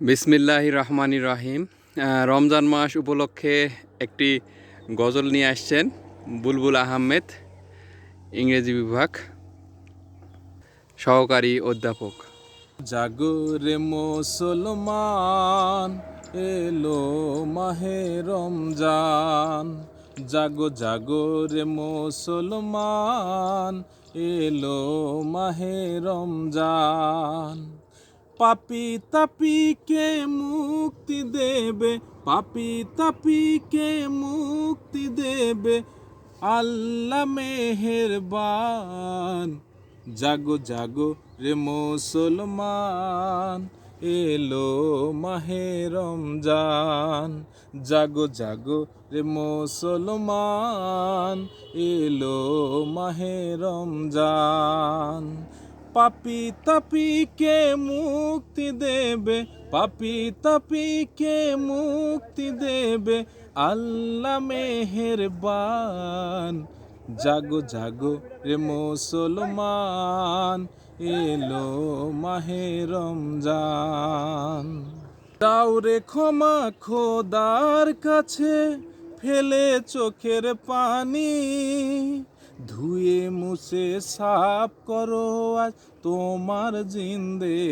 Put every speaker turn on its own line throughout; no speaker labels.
বিসমিল্লাহ রহমানি রাহিম। রমজান মাস উপলক্ষে একটি গজল নিয়ে আসছেন বুলবুল আহমেদ, ইংরেজি বিভাগ, সহকারী অধ্যাপক।
জাগরে মুসলমান, এলো মাহে রমজান। জাগো জাগো মুসলমান, এলো মাহে রমজান। পাপি তাপিকে মুক্তি দেবে, পাপি তাপিকে মুক্তি দেবে। আল্লাহ মেহেরবান। জাগো জাগো রে মুসলমান, এলো মাহে রমজান। জাগো জাগো রে মুসলমান, এলো মাহে রমজান। পাপি তাপিকে মুক্তি দেবে, পাপি তাপিকে মুক্তি দেবে। আল্লাহ মেহেরবান, জাগো জাগো রে মুসলমান, এলো মাহে রমজান। দাউরে ক্ষমা খোদার কাছে, ফেলে চোখের পানি। ধুয়ে মুছে সাফ করো আজ তোমার জিন্দেগানি।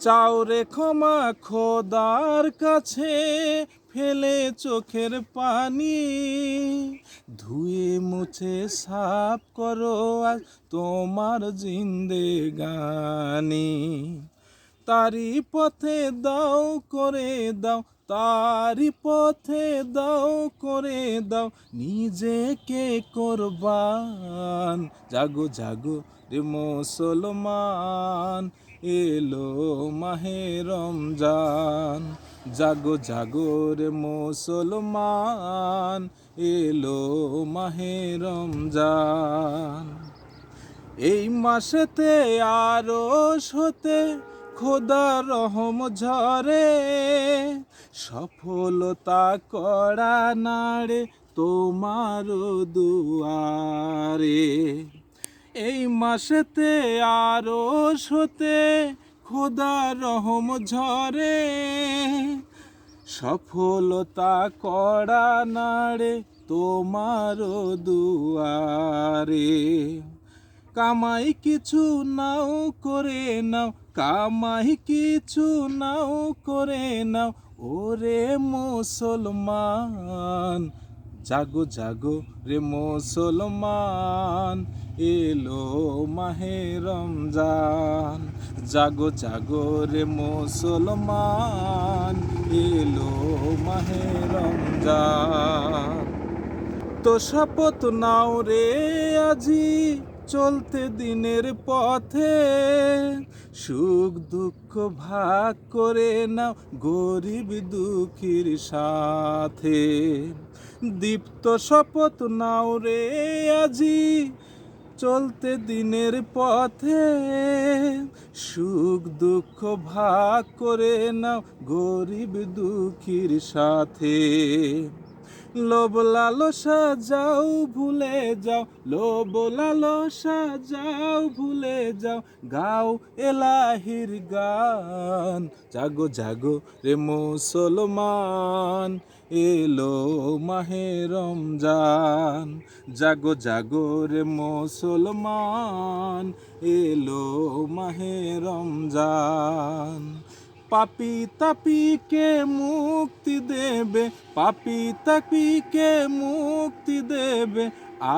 চাও রে ক্ষমা খোদার কাছে, ফেলে চোখের পানি। ধুয়ে মুছে সাফ করো আজ তোমার জিন্দেগানি। তারি পথে দাও, করে দাও তারি পথে দাও, করে দাও, নিজেকে কোরবান। জাগো জাগো রে মুসলমান, এলো মাহে রমজান। জাগো জাগো রে মুসলমান, এলো মাহে রমজান। এই মাসেতে আরও হতে খোদা রহম ঝরে, সফলতা করা নাড়ে তোমার দুয়ারে। এই মাসেতে আরও হতে খোদা রহম ঝরে, সফলতা করা নাড়ে তোমার দুয়ারে। কামাই কিছু নাও, করে নাও কামাই কিছু নাও, করে নাও। ওরে মুসলমান, জাগো জাগো রে মুসলমান, এলো মাহে রমজান। জাগো জাগো রে মুসলমান, এলো মাহে রমজান। তো শপথ নাও রে আজি চলতে দিনের পথে। সুখ দুঃখ ভাগ করে নাও গরিব দুঃখীর সাথে। দীপ্ত শপথ নাও রে আজি চলতে দিনের পথে। সুখ দুঃখ ভাগ করে নাও গরিব দুঃখীর সাথে। লোভ লালসা যাও ভুলে যাও। লোভ লালসা যাও ভুলে যাও। গাও এলাহির গান। জাগো জাগো রে মুসলমান, এলো মাহে রমজান। জাগো জাগো রে মুসলমান, এলো মাহে রমজান। পাপি তাপিকে মুক্তি দেবে পাপি তাপিকে মুক্তি দেবে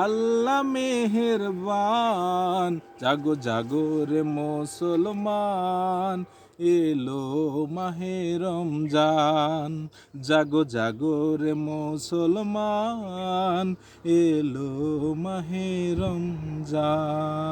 আল্লাহ মেহেরবান। জাগো জাগো রে মুসলমান, এলো মাহে রমজান। জাগো জাগো রে মুসলমান, এলো মাহে রমজান।